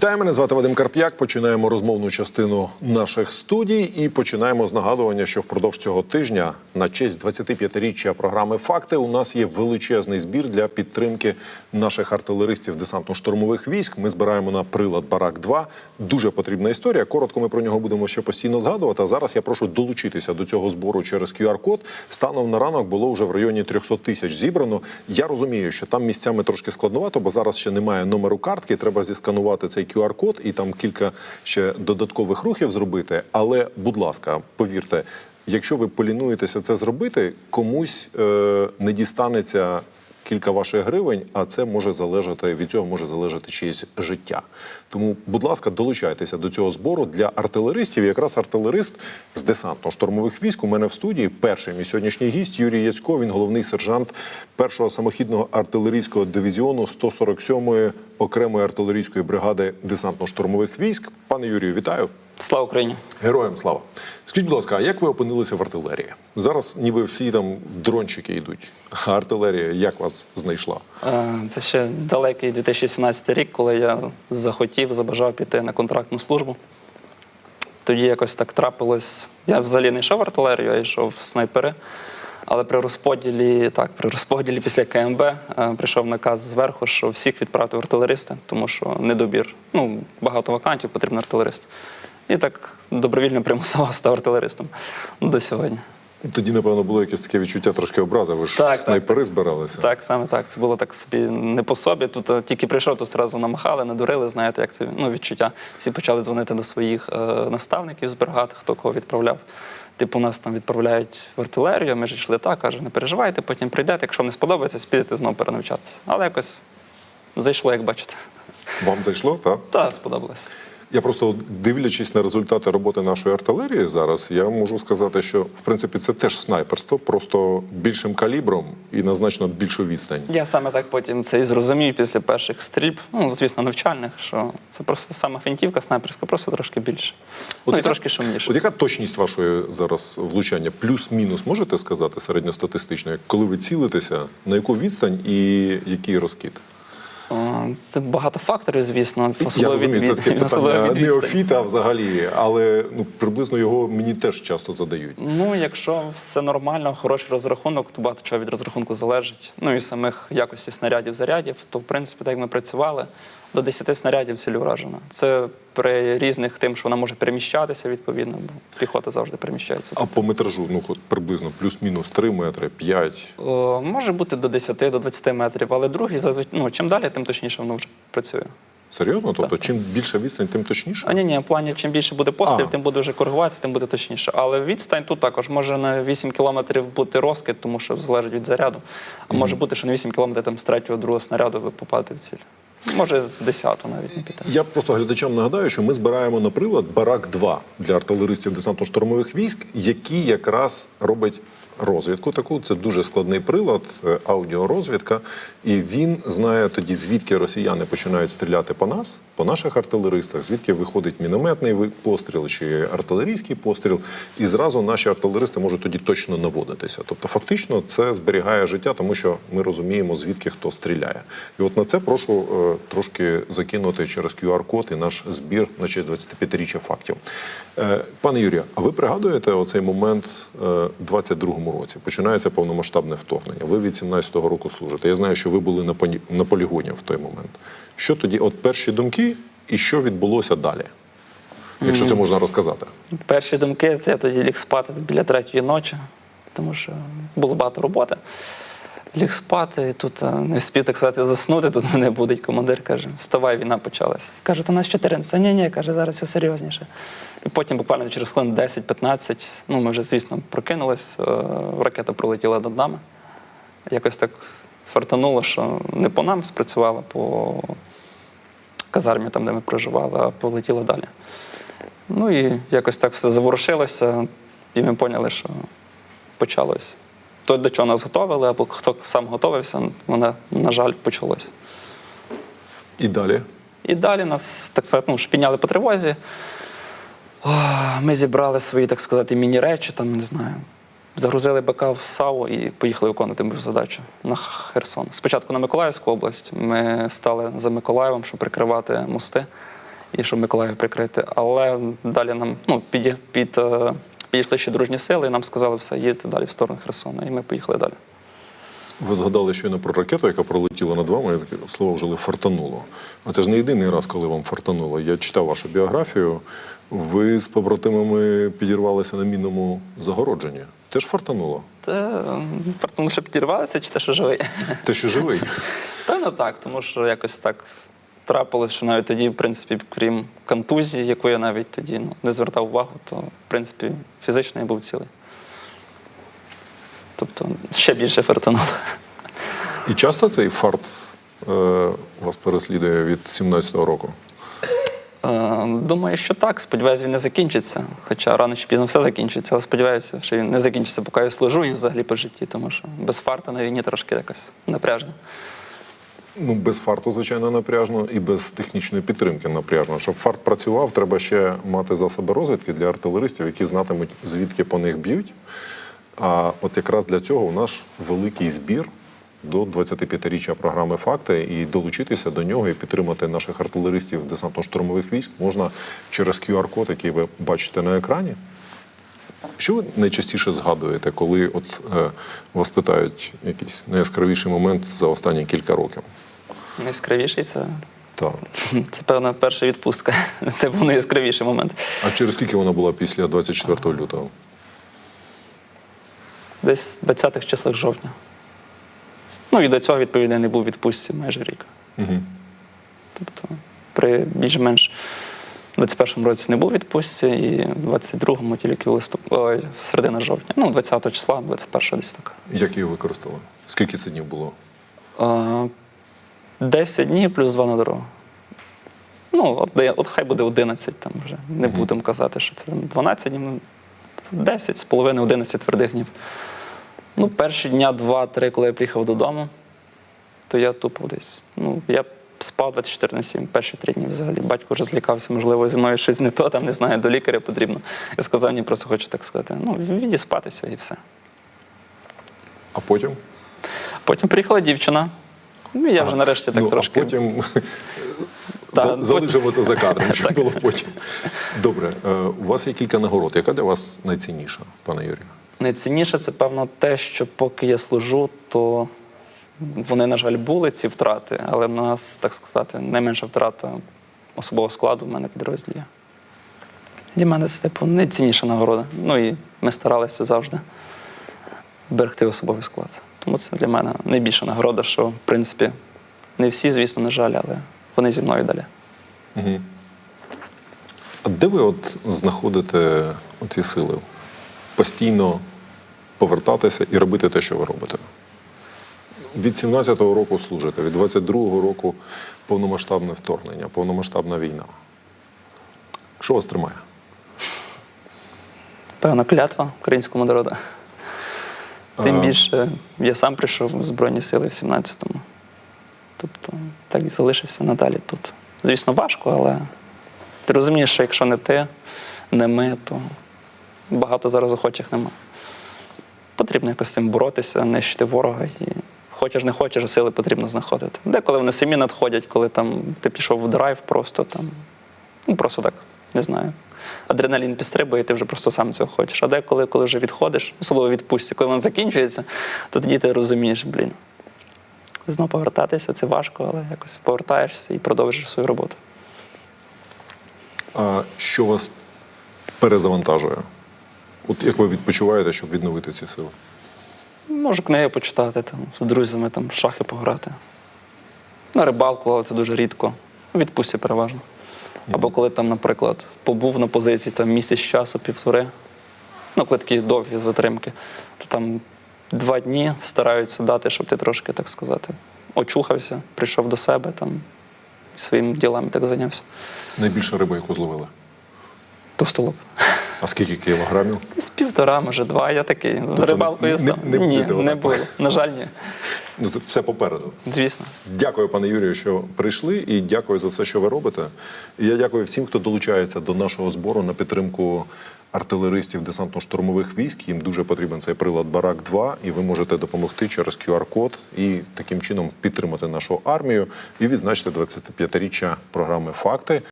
Вітаю, мене звати Вадим Карп'як. Починаємо розмовну частину наших студій і починаємо з нагадування, що впродовж цього тижня на честь 25-річчя програми Факти у нас є величезний збір для підтримки наших артилеристів десантно-штурмових військ. Ми збираємо на прилад Барак 2 Дуже потрібна історія. Коротко ми про нього будемо ще постійно згадувати. А зараз я прошу долучитися до цього збору через QR-код. Станом на ранок було вже в районі 300 тисяч зібрано. Я розумію, що там місцями трошки складновато, бо зараз ще немає номеру картки. Треба зісканувати цей QR-код і там кілька ще додаткових рухів зробити. Але, будь ласка, повірте, якщо ви полінуєтеся це зробити, комусь е, не дістанеться кілька ваших гривень, а це може залежати від цього може залежати чиєсь життя. Тому, будь ласка, долучайтеся до цього збору для артилеристів. Якраз артилерист з десантно-штурмових військ у мене в студії. Перший мій сьогоднішній гість Юрій Яцько. Він головний сержант першого самохідного артилерійського дивізіону 147-ї окремої артилерійської бригади десантно-штурмових військ. Пане Юрію, вітаю. Слава Україні! Героям слава. Скажіть, будь ласка, а як ви опинилися в артилерії? Зараз ніби всі там в дрончики йдуть. А артилерія як вас знайшла? Е, Це ще далекий 2017 рік, коли я захотів, забажав піти на контрактну службу. Тоді якось так трапилось. Я взагалі не йшов в артилерію, я йшов в снайпери. Але при розподілі, так, при розподілі після КМБ е, прийшов наказ зверху, що всіх відправити в артилеристи, тому що недобір. Ну, багато вакантів, потрібен артилерист. І так добровільно примусово став артилеристом до сьогодні. Тоді, напевно, було якесь таке відчуття трошки образи. Ви ж Так, так, снайпери збиралися. Так, саме так. Це було так собі не по собі. Тут е, тільки прийшов, то одразу намахали, надурили. Знаєте, як це ну, відчуття. Всі почали дзвонити до своїх е, наставників з бригад, хто кого відправляв. Типу, нас там відправляють в артилерію, ми ж йшли так, каже, не переживайте, потім прийдете. Якщо не сподобається, підете знову перенавчатися. Але якось зайшло, як бачите. Вам зайшло, так? Та сподобалось. Я просто дивлячись на результати роботи нашої артилерії зараз, я можу сказати, що в принципі це теж снайперство, просто більшим калібром і на значно більшу відстань. Я саме так потім це і зрозумів після перших стрільб, ну, звісно, навчальних, що це просто сама фінтівка снайперська, просто трошки більше. ну і трошки шумніше. От яка точність вашої зараз влучання? Плюс-мінус можете сказати середньостатистично, коли ви цілитеся, на яку відстань і який розкид? Це багато факторів, звісно. Я розумію, від- це таке питання неофіта взагалі, але ну приблизно його мені теж часто задають. Ну, якщо все нормально, хороший розрахунок, то багато чого від розрахунку залежить. Ну і самих якості снарядів зарядів, то в принципі, так як ми працювали, до 10 снарядів цілі вражена. Це при різних тим, що вона може переміщатися відповідно, бо піхота завжди переміщається. А по метражу, ну от приблизно плюс-мінус 3 метри, 5. О, може бути до 10, до 20 метрів, але другий зазвичай, ну, чим далі, тим точніше воно вже працює. Серйозно? Тобто, чим більша відстань, тим точніше? А ні, ні, в плані, чим більше буде пострілів, А. тим буде вже коригуватися, тим буде точніше. Але відстань тут також може на 8 кілометрів бути розкид, тому що залежить від заряду. А може бути, що на 8 кілометрів там з третього, другого снаряду ви попадете в ціль. Може, з 10 навіть не піде. Я просто глядачам нагадаю, що ми збираємо на прилад Барак 2 для артилеристів десантно-штурмових військ, які якраз робить розвідку таку. Це дуже складний прилад, е, аудіорозвідка. І він знає тоді, звідки росіяни починають стріляти по нас, по наших артилеристах, звідки виходить мінометний постріл чи артилерійський постріл. І зразу наші артилеристи можуть тоді точно наводитися. Тобто, фактично, це зберігає життя, тому що ми розуміємо, звідки хто стріляє. І от на це прошу е, трошки закинути через QR-код і наш збір на честь 25-річчя фактів. Е, Пане Юрію, а ви пригадуєте оцей момент е, 22-му році? Починається повномасштабне вторгнення. Ви від 17-го року служите. Я знаю, що ви були на на полігоні в той момент. Що тоді, от перші думки, і що відбулося далі? Якщо це можна розказати. Перші думки це я тоді ліг спати біля третьої ночі, тому що було багато роботи. Ліг спати, і тут е, не встиг, так сказати, заснути. Тут мене будить командир, каже, вставай, війна почалася. Каже, то нас 14. Ні, ні, каже, зараз все серйозніше. І потім буквально через хвилин 10-15, ну ми вже, звісно, прокинулись, е, ракета пролетіла над нами. Якось так фартануло, що не по нам спрацювала, по казармі, там, де ми проживали, а полетіла далі. Ну і якось так все заворушилося, і ми поняли, що почалось. То, до чого нас готували, або хто сам готувався, воно, на жаль, почалось. І далі. І далі нас, так сказати, ну, шпіняли по тривозі. О, Ми зібрали свої, так сказати, міні-речі, там, не знаю. Загрузили БК в САУ і поїхали виконувати мою задачу на Херсон. Спочатку на Миколаївську область. Ми стали за Миколаєвом, щоб прикривати мости. і щоб Миколаїв прикрити. Але далі нам ну, під, під, е, підійшли ще дружні сили, і нам сказали, все, їдьте далі в сторону Херсона. І ми поїхали далі. Ви згадали щойно про ракету, яка пролетіла над вами. Таке слово вжили фартануло. А це ж не єдиний раз, коли вам фартануло. Я читав вашу біографію. Ви з побратимами підірвалися на мінному загородженні. Теж фартануло. Це тому що підірвалися, чи те, що живий? Те, що живий. Певно, так, тому що якось так трапилось, що навіть тоді, в принципі, крім контузії, яку я навіть тоді ну, не звертав увагу, то в принципі фізично я був цілий. Тобто ще більше фартануло. І часто цей фарт е, вас переслідує від 17-го року. Е, Думаю, що так. Сподіваюся, він не закінчиться. Хоча рано чи пізно все закінчиться, але сподіваюся, що він не закінчиться, поки я служу і взагалі по житті, тому що без фарта на війні трошки якось напряжно. Ну, без фарту, звичайно, напряжно, і без технічної підтримки напряжно. Щоб фарт працював, треба ще мати засоби розвідки для артилеристів, які знатимуть, звідки по них б'ють. А от якраз для цього у нас великий збір до 25-річчя програми Факти і долучитися до нього і підтримати наших артилеристів десантно-штурмових військ можна через QR-код, який ви бачите на екрані. Що ви найчастіше згадуєте, коли от е, вас питають якийсь найяскравіший момент за останні кілька років? Найяскравіший це, Так. це певна перша відпустка. Це був найяскравіший момент. А через скільки вона була після 24 лютого? Десь в 20-х числах жовтня. Ну і до цього, відповідно, не був відпустці майже рік. Угу. Тобто при більш-менш 21-му році не був відпустці, і в 22-му тільки в листоп... Ой, середина жовтня. Ну, 20 числа, 21-го десь так. Як її використали? Скільки це днів було? Е, 10 днів плюс 2 на дорогу. Ну, от, от хай буде 11 там вже. Не Мгм. будемо казати, що це 12 днів, ну, 10 з половиною 11 твердих днів. Ну, перші дня 2-3, коли я приїхав додому, то я тупо десь. Ну, я спав 24 на 7, перші три дні взагалі. Батько вже злякався, можливо, зі мною щось не то, там не знаю, до лікаря потрібно. Я сказав, ні, просто хочу так сказати. Ну, відіспатися і все. А потім? Потім приїхала дівчина. Ну, я вже нарешті так ну, трошки. А потім Та, залишимо це за кадром, що було потім. Добре, е, у вас є кілька нагород. Яка для вас найцінніша, пане Юрію? Найцінніше це, певно, те, що поки я служу, то вони, на жаль, були ці втрати, але в нас, так сказати, найменша втрата особового складу в мене підрозділі. Для мене це типу найцінніша нагорода. Ну і ми старалися завжди берегти особовий склад. Тому це для мене найбільша нагорода, що, в принципі, не всі, звісно, на жаль, але вони зі мною далі. Угу. А де ви от знаходите оці сили? Постійно повертатися і робити те, що ви робите? Від 17-го року служите, від 22-го року повномасштабне вторгнення, повномасштабна війна. Що вас тримає? Певна клятва українському народу. Тим А. більше я сам прийшов в Збройні Сили в 17-му. Тобто так і залишився надалі тут. Звісно, важко, але ти розумієш, що якщо не ти, не ми, то багато зараз охочих нема. Потрібно якось з цим боротися, нищити ворога. І хочеш, не хочеш, сили потрібно знаходити. Деколи вони самі надходять, коли там ти пішов в драйв, просто там, ну просто так, не знаю. Адреналін підстрибує, і ти вже просто сам цього хочеш. А деколи, коли вже відходиш, особливо відпустці, коли вона закінчується, то тоді ти розумієш, блін. Знову повертатися це важко, але якось повертаєшся і продовжуєш свою роботу. А що вас перезавантажує? От як ви відпочиваєте, щоб відновити ці сили? Можу книги почитати, там, з друзями там, в шахи пограти. На рибалку, але це дуже рідко. Відпустці переважно. Або коли там, наприклад, побув на позиції там, місяць часу, півтори. Ну, коли такі довгі затримки, то там два дні стараються дати, щоб ти трошки, так сказати, очухався, прийшов до себе, там, своїм ділами так зайнявся. Найбільша риба, яку зловили? Товстолоб. А скільки кілограмів? Десь півтора, може, два. Я такий. Тобто Рибалкою не- не- не ні, не було. На жаль, ні. Ну, це все попереду. Звісно. Дякую, пане Юрію, що прийшли, і дякую за все, що ви робите. І я дякую всім, хто долучається до нашого збору на підтримку артилеристів десантно-штурмових військ. Їм дуже потрібен цей прилад Барак 2 і ви можете допомогти через QR-код і таким чином підтримати нашу армію і відзначити 25-річчя програми Факти.